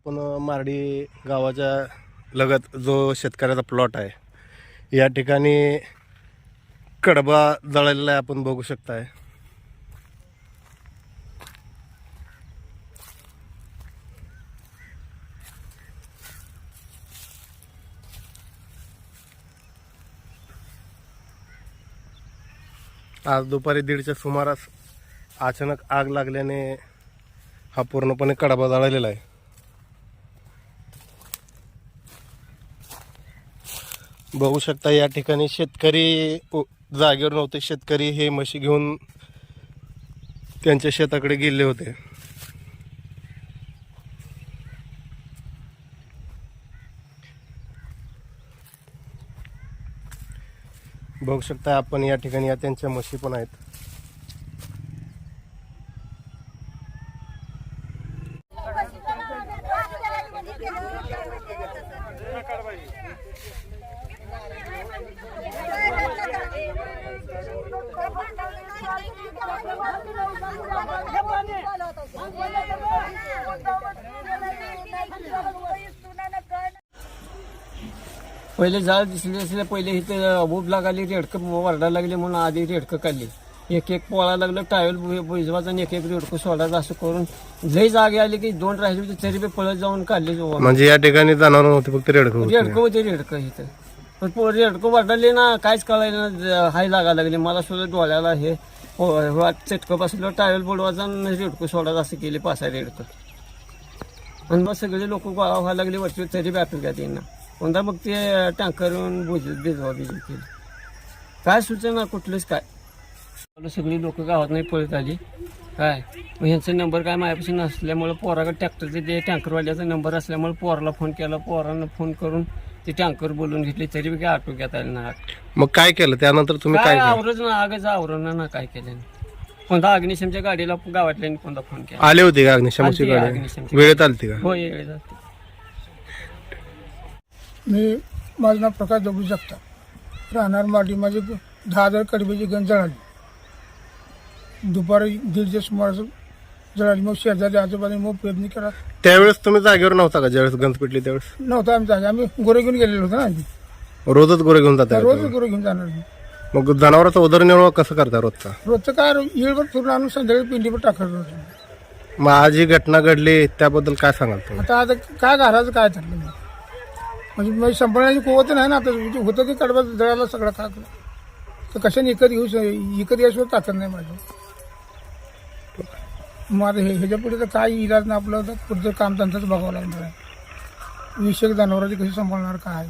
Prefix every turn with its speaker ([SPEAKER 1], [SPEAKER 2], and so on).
[SPEAKER 1] आपण मारडी गावाच्या लगत जो शेतकऱ्याचा प्लॉट आहे या ठिकाणी कडबा जळलेला आहे आपण बघू शकताय. आज दुपारी दीडच्या सुमारास अचानक आग लागल्याने हा पूर्णपणे कडबा जळलेला आहे. बघू शकता या ठिकाणी शेतकरी जागेवर नव्हते. शेतकरी हे म्हशी घेऊन त्यांच्या शेताकडे गेले होते. बघू शकता आपण या ठिकाणी या त्यांच्या म्हशी पण आहेत.
[SPEAKER 2] पहिले जाळ दिसले असले पहिले इथे भूप लागाली रेडकं वरडायला लागले म्हणून आधी रेडकं काढली. एक एक पोळा लागलं टावेल बुजवायचं आणि एक एक रेडकं सोडायचं असं करून लई जागे आली की दोन राहिले होते तरी बी पळत जाऊन काढले
[SPEAKER 1] म्हणजे या ठिकाणी जाणार नव्हते फक्त रेडकं होते.
[SPEAKER 2] रेडकं होते रेडकं इथं. पण रेडकं वरडाले ना काहीच कळायला ना हाय लागा लागले. मला सुद्धा डोळ्याला हे हो, चटकं बसलं टावेल बुडवायचं आणि रेडकं सोडायचं असं केले आहे रेडकं. आणि मग सगळे लोक गोळा व्हायला लागले वरती तरी बॅटल घ्या त्यांना कोणता मग ते भिजवा भिजू केली. काय सुचना कुठलंच काय? मला सगळी लोक गावात नाही पळत आली. काय? मग ह्यांचा नंबर काय माझ्यापाशी नसल्यामुळे पोराकडे ट्रॅक्टरचे ते टँकरवाल्याचा नंबर असल्यामुळे पोराला फोन केला. पोरानं फोन करून ते टँकर बोलून घेतले. तरी बी काय आटोक्यात आले ना
[SPEAKER 1] मग काय केलं? त्यानंतर तुम्ही
[SPEAKER 2] काय आवरच ना आगच आवरण ना काय केलं कोणता अग्निशमच्या गाडीला गावातल्याने कोणता फोन केला?
[SPEAKER 1] आले होते का अग्निशमनची
[SPEAKER 2] आलती,
[SPEAKER 1] गाडी? वेळेत आलती का?
[SPEAKER 2] हो ये जाते
[SPEAKER 3] मी माझं नाव प्रकाश दगडू जगताप. राहणार माटी माझी दहा हजार कडब्याची गंज जळाली. दुपारी दीडच्या सुमारास जळाली. मग शेजारी आजोबाने मग पेरणी करा
[SPEAKER 1] त्यावेळेस तुम्ही जागेवर नव्हता का? ज्यावेळेस गंज पिटली त्यावेळेस?
[SPEAKER 3] नव्हता आम्ही जागा. आम्ही गोरे घेऊन गेलेलो होतो ना आधी.
[SPEAKER 1] रोजच गोरे घेऊन जाता
[SPEAKER 3] रोज गोरे घेऊन जाणार मी.
[SPEAKER 1] मग जनावरांचा उदरनिर्वाह कसं करता रोजचा?
[SPEAKER 3] रोजचं काय येळभर फिरून आणून संध्याकाळी पिंडीवर टाकायचं होतं.
[SPEAKER 1] मग आज ही घटना घडली त्याबद्दल काय सांगाल तुम्ही?
[SPEAKER 3] आता आता काय घराचं काय ठरलं मी म्हणजे म्हणजे संपण्याची कुवत नाही ना आता म्हणजे होतं ते कडबा जळाला सगळं खा तर कशाने विकत घेऊ इकत घ्यायशिवाय ताकद नाही माझं. मग आता हे ह्याच्या पुढे तर काय इलाज ना आपलं तर पुढचं काम त्यांचंच बघावं लागणार आहे. विषयक जनावरांची कशी सांभाळणार काय?